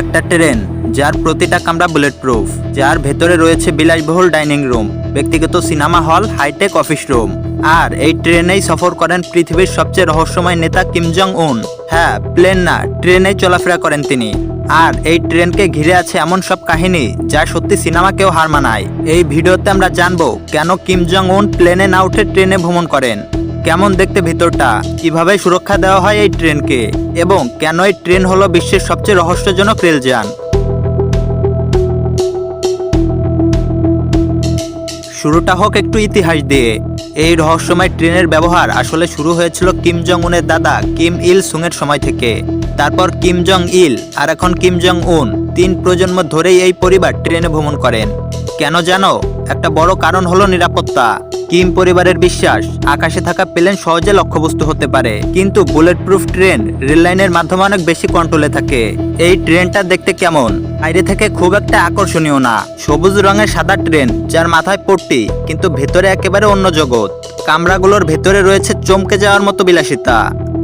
একটা ট্রেন, যার প্রতিটা কামরা বুলেট প্রুফ যার ভেতরে রয়েছে বিলাসবহুল ডাইনিং রুম, ব্যক্তিগত cinema hall hitech office room আর এই ট্রেনেই সফর করেন পৃথিবীর সবচেয়ে রহস্যময় নেতা কিম জং উন হ্যাঁ প্লেন না, ট্রেনেই চলাফেরা করেন তিনি। আর এই ট্রেনকে ঘিরে আছে এমন সব কাহিনী, যা সত্যি সিনেমাকেও হার মানায়। এই ভিডিওতে আমরা জানব কেন কিম জং উন প্লেনে না উঠে ট্রেনে ভ্রমণ করেন। কেমন দেখতে ভিতরটা? কীভাবে সুরক্ষা দেওয়া হয় এই ট্রেনকে? এবং কেন এই ট্রেন হলো বিশ্বের সবচেয়ে রহস্যজনক রেলযান? শুরুটা হোক একটু ইতিহাস দিয়ে। এই রহস্যময় ট্রেনের ব্যবহার আসলে শুরু হয়েছিল কিম জং উনের দাদা কিম ইল সুংয়ের সময় থেকে। তারপর কিম জং ইল আর এখন কিম জং উন তিন প্রজন্ম ধরেই এই পরিবার ট্রেনে ভ্রমণ করেন। কেন জানো? একটা বড় কারণ হলো নিরাপত্তা। কিম পরিবারের বিশ্বাস, আকাশে থাকা প্লেন সহজে লক্ষ্যবস্তু হতে পারে। কিন্তু বুলেট প্রুফ ট্রেন রেললাইনের মাধ্যমে অনেক বেশি কন্ট্রোলে থাকে। এই ট্রেনটা দেখতে কেমন? বাইরে থেকে খুব একটা আকর্ষণীয় না। সবুজ রঙের সাদা ট্রেন, যার মাথায় পট্টি, কিন্তু ভেতরে একেবারে অন্য জগৎ। কামরাগুলোর ভেতরে রয়েছে চমকে যাওয়ার মতো বিলাসিতা।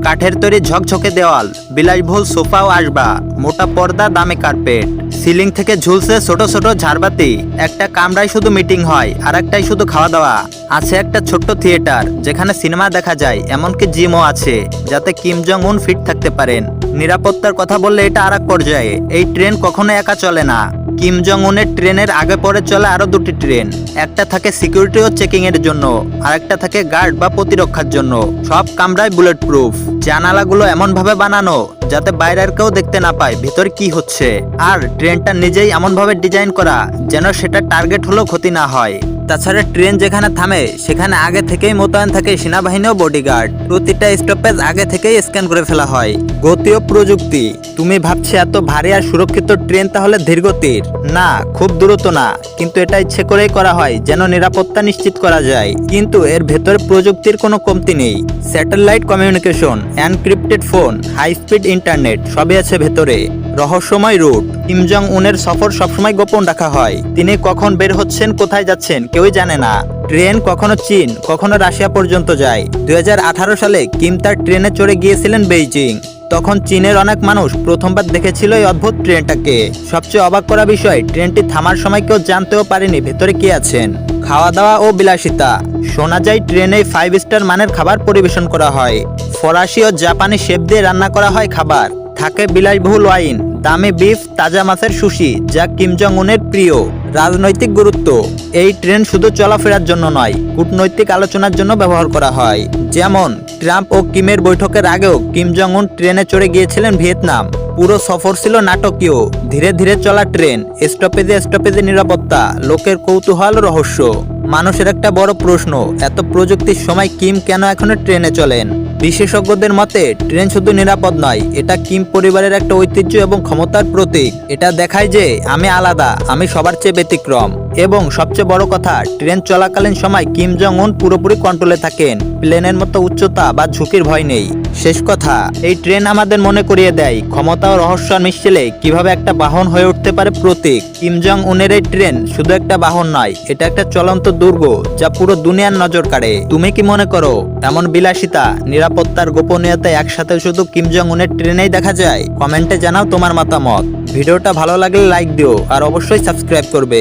কাঠের তৈরি ঝকঝকে দেওয়াল, বিলাসবহুল সোফা ও আসবা, মোটা পর্দা, দামে কার্পেট। সিলিং থেকে ঝুলছে ছোট ছোট ঝাড়বাতি। একটা কামরায় শুধু মিটিং হয় আর একটাই শুধু খাওয়া দাওয়া। আছে একটা ছোট্ট থিয়েটার, যেখানে সিনেমা দেখা যায়, এমনকি জিমও আছে, যাতে কিম জং উন ফিট থাকতে পারেন। নিরাপত্তার কথা বললে এটা আর এক পর্যায়ে। এই ট্রেন কখনো একা চলে না। কিম জং উনের ট্রেনের আগে পরে চলে আরও দুটি ট্রেন। একটা থাকে সিকিউরিটি ও চেকিং এর জন্য আর একটা থাকে গার্ড বা প্রতিরক্ষার জন্য। সব কামরায় বুলেট প্রুফ জানালাগুলো এমনভাবে বানানো যাতে বাইরের কেউ দেখতে না পায় ভিতর কি হচ্ছে। আর ট্রেনটা নিজেই এমনভাবে ডিজাইন করা যেন সেটা টার্গেট হলেও ক্ষতি না হয়। তাছাড়া ট্রেন যেখানে থামে, সেখানে আগে থেকেই মোতায়েন থাকে সেনাবাহিনী ও বডিগার্ড প্রতিটা স্টপেজ আগে থেকেই স্ক্যান করে ফেলা হয়। গতি ও প্রযুক্তি। তুমি ভাবছ এত ভারী আর সুরক্ষিত ট্রেন তাহলে ধীরগতির। না, খুব দ্রুত না। কিন্তু এটা ইচ্ছে করেই করা হয় যেন নিরাপত্তা নিশ্চিত করা যায়। কিন্তু এর ভেতরে প্রযুক্তির কোনো কমতি নেই। Satellite communication encrypted phone high speed internet সবই আছে ভেতরে। রহস্যময় রুট কিম জং উনের সফর সবসময় গোপন রাখা হয়। তিনি কখন বের হচ্ছেন, কোথায় যাচ্ছেন, কেউই জানে না। ট্রেন কখনো চীন, কখনো রাশিয়া পর্যন্ত যায়। দুই হাজার আঠারো সালে কিম তার ট্রেনে চড়ে গিয়েছিলেন বেইজিং। তখন চীনের অনেক মানুষ প্রথমবার দেখেছিল এই অদ্ভুত ট্রেনটাকে। সবচেয়ে অবাক করা বিষয়, ট্রেনটি থামার সময় কেউ জানতেও পারেনি ভেতরে কে আছেন। খাওয়া দাওয়া ও বিলাসিতা। শোনা যায় ট্রেনে ফাইভ স্টার মানের খাবার পরিবেশন করা হয়। ফরাসি ও জাপানি শেফ দিয়ে রান্না করা হয় খাবার। থাকে বিলাসবহুল ওয়াইন দামি বিফ, তাজা মাছের সুশি, যা কিম জং উনের প্রিয়। রাজনৈতিক গুরুত্ব। এই ট্রেন শুধু চলাফেরার জন্য নয়, কূটনৈতিক আলোচনার জন্য ব্যবহার করা হয়। যেমন, ট্রাম্প ও কিমের বৈঠকের আগেও কিম জং উন ট্রেনে চড়ে গিয়েছিলেন ভিয়েতনাম। পুরো সফর ছিল নাটকীয়। ধীরে ধীরে চলা ট্রেন, স্টপেজে স্টপেজে নিরাপত্তা, লোকের কৌতূহল রহস্য। মানুষের একটা বড় প্রশ্ন, এত প্রযুক্তির সময় কিম কেন এখনও ট্রেনে চলেন? বিশেষজ্ঞদের মতে, ট্রেন শুধু নিরাপদ নয়, এটা কিম পরিবারের একটা ঐতিহ্য এবং ক্ষমতার প্রতীক। এটা দেখায় যে, আমি আলাদা, আমি সবার চেয়ে ব্যতিক্রম। এবং সবচেয়ে বড় কথা, ট্রেন চলাকালীন সময় কিম জং উন পুরোপুরি কন্ট্রোলে থাকেন। প্লেনের মতো উচ্চতা বা ঝুঁকির ভয় নেই। শেষ কথা, এই ট্রেন আমাদের মনে করিয়ে দেয়, ক্ষমতা ও রহস্য মিশেলে কীভাবে একটা বাহন হয়ে উঠতে পারে প্রতীক। কিম জং উনের এই ট্রেন শুধু একটা বাহন নয়, এটা একটা চলন্ত দুর্গ যা পুরো দুনিয়ার নজর কাড়ে। তুমি কি মনে করো এমন বিলাসিতা, নিরাপত্তার গোপনীয়তা একসাথে শুধু কিম জং উনের ট্রেনেই দেখা যায়? কমেন্টে জানাও তোমার মতামত। ভিডিওটা ভালো লাগলে লাইক দিও, আর অবশ্যই সাবস্ক্রাইব করবে।